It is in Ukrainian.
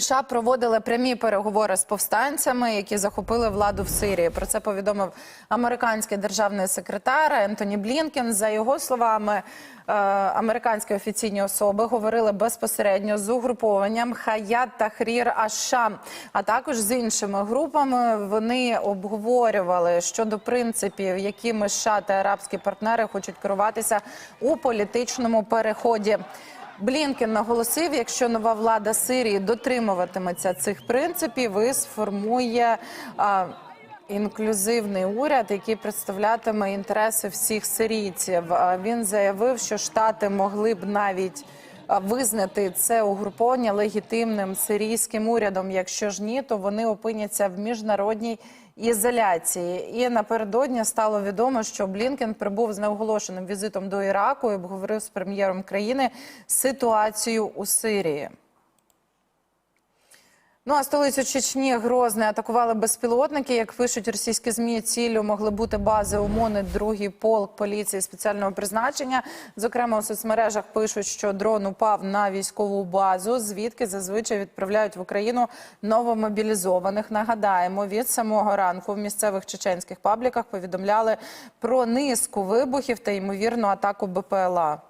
США проводили прямі переговори з повстанцями, які захопили владу в Сирії. Про це повідомив американський державний секретар Ентоні Блінкен. За його словами, е, американські офіційні особи говорили безпосередньо з угрупованням Хаят Тахрір Ашам, а також з іншими групами. Вони обговорювали щодо принципів, якими США та арабські партнери хочуть керуватися у політичному переході. Блінкен наголосив, якщо нова влада Сирії дотримуватиметься цих принципів, і сформує інклюзивний уряд, який представлятиме інтереси всіх сирійців. Він заявив, що штати могли б навіть визнати це угруповання легітимним сирійським урядом. Якщо ж ні, то вони опиняться в міжнародній ізоляції. І напередодні стало відомо, що Блінкен прибув з неоголошеним візитом до Іраку і обговорив з прем'єром країни ситуацію у Сирії. Ну а столицю Чечні Грозне атакували безпілотники. Як пишуть російські змі, ціллю могли бути бази ОМОНи, другий полк поліції спеціального призначення. Зокрема, у соцмережах пишуть, що дрон упав на військову базу, звідки зазвичай відправляють в Україну новомобілізованих. Нагадаємо, від самого ранку в місцевих чеченських пабліках повідомляли про низку вибухів та ймовірну атаку БПЛА.